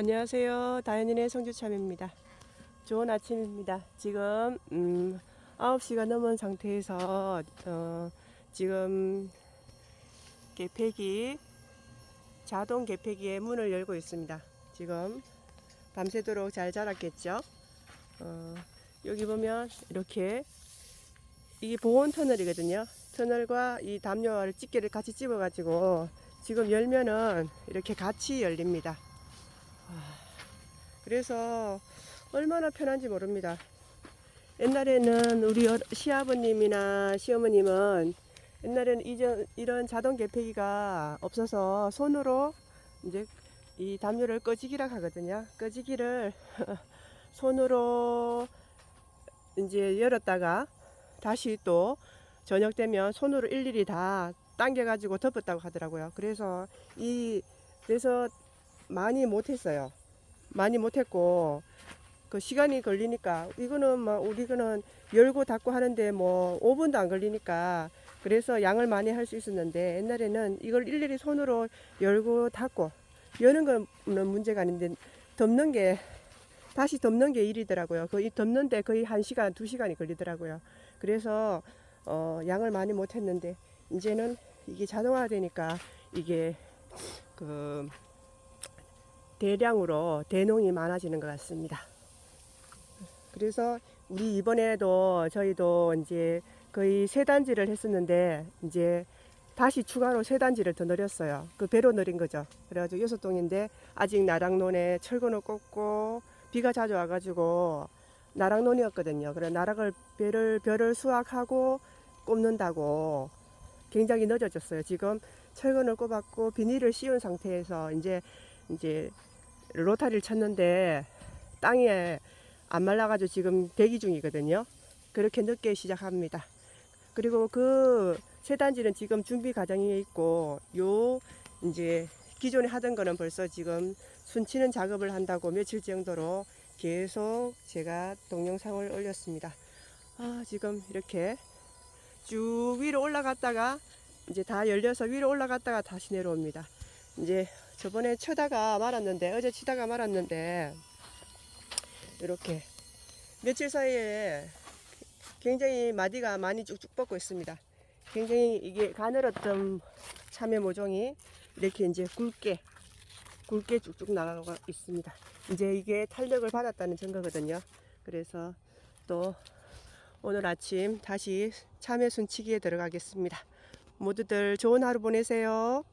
안녕하세요. 다현이네 성주참입니다. 좋은 아침입니다. 지금 음, 9시가 넘은 상태에서 어, 지금 개폐기 자동 개폐기의 문을 열고 있습니다. 지금 밤새도록 잘 자랐겠죠? 어, 여기 보면 이렇게 이게 보온 터널이거든요. 터널과 이 담요를 집게를 같이 집어가지고 지금 열면은 이렇게 같이 열립니다. 그래서 얼마나 편한지 모릅니다. 옛날에는 우리 어- 시아버님이나 시어머님은 옛날에는 이전, 이런 자동 개폐기가 없어서 손으로 이제 이 담요를 꺼지기라 하거든요. 꺼지기를 손으로 이제 열었다가 다시 또 저녁 되면 손으로 일일이 다 당겨가지고 덮었다고 하더라고요. 그래서 이 그래서 많이 못했어요. 많이 못했고 그 시간이 걸리니까 이거는 뭐 우리 거는 열고 닫고 하는데 뭐 5분도 안 걸리니까 그래서 양을 많이 할 수 있었는데 옛날에는 이걸 일일이 손으로 열고 닫고 여는 거는 문제가 아닌데 덮는 게 다시 덮는 게 일이더라고요. 거의 덮는데 거의 한 시간 두 시간이 걸리더라고요. 그래서 어, 양을 많이 못 했는데 이제는 이게 자동화되니까 이게 그 대량으로 대농이 많아지는 것 같습니다. 그래서 우리 이번에도 저희도 이제 거의 세 단지를 했었는데 이제 다시 추가로 세 단지를 더 늘렸어요. 그 배로 늘린 거죠. 그래가지고 여섯 동인데 아직 나락논에 철근을 꽂고 비가 자주 와가지고 나락논이었거든요. 그래 나락을 배를 별을 수확하고 꼽는다고 굉장히 늦어졌어요. 지금 철근을 꼽았고 비닐을 씌운 상태에서 이제 이제 로타리를 쳤는데 땅에 안 말라가지고 지금 대기 중이거든요. 그렇게 늦게 시작합니다. 그리고 그 세 단지는 지금 준비 과정에 있고 요 이제 기존에 하던 거는 벌써 지금 순치는 작업을 한다고 며칠 정도로 계속 제가 동영상을 올렸습니다. 아, 지금 이렇게 쭉 위로 올라갔다가 이제 다 열려서 위로 올라갔다가 다시 내려옵니다. 이제 저번에 쳐다가 말았는데 어제 치다가 말았는데 이렇게 며칠 사이에 굉장히 마디가 많이 쭉쭉 뻗고 있습니다. 굉장히 이게 가늘었던 참외 모종이 이렇게 이제 굵게 굵게 쭉쭉 나가고 있습니다. 이제 이게 탄력을 받았다는 증거거든요. 그래서 또 오늘 아침 다시 참외 순치기에 들어가겠습니다. 모두들 좋은 하루 보내세요.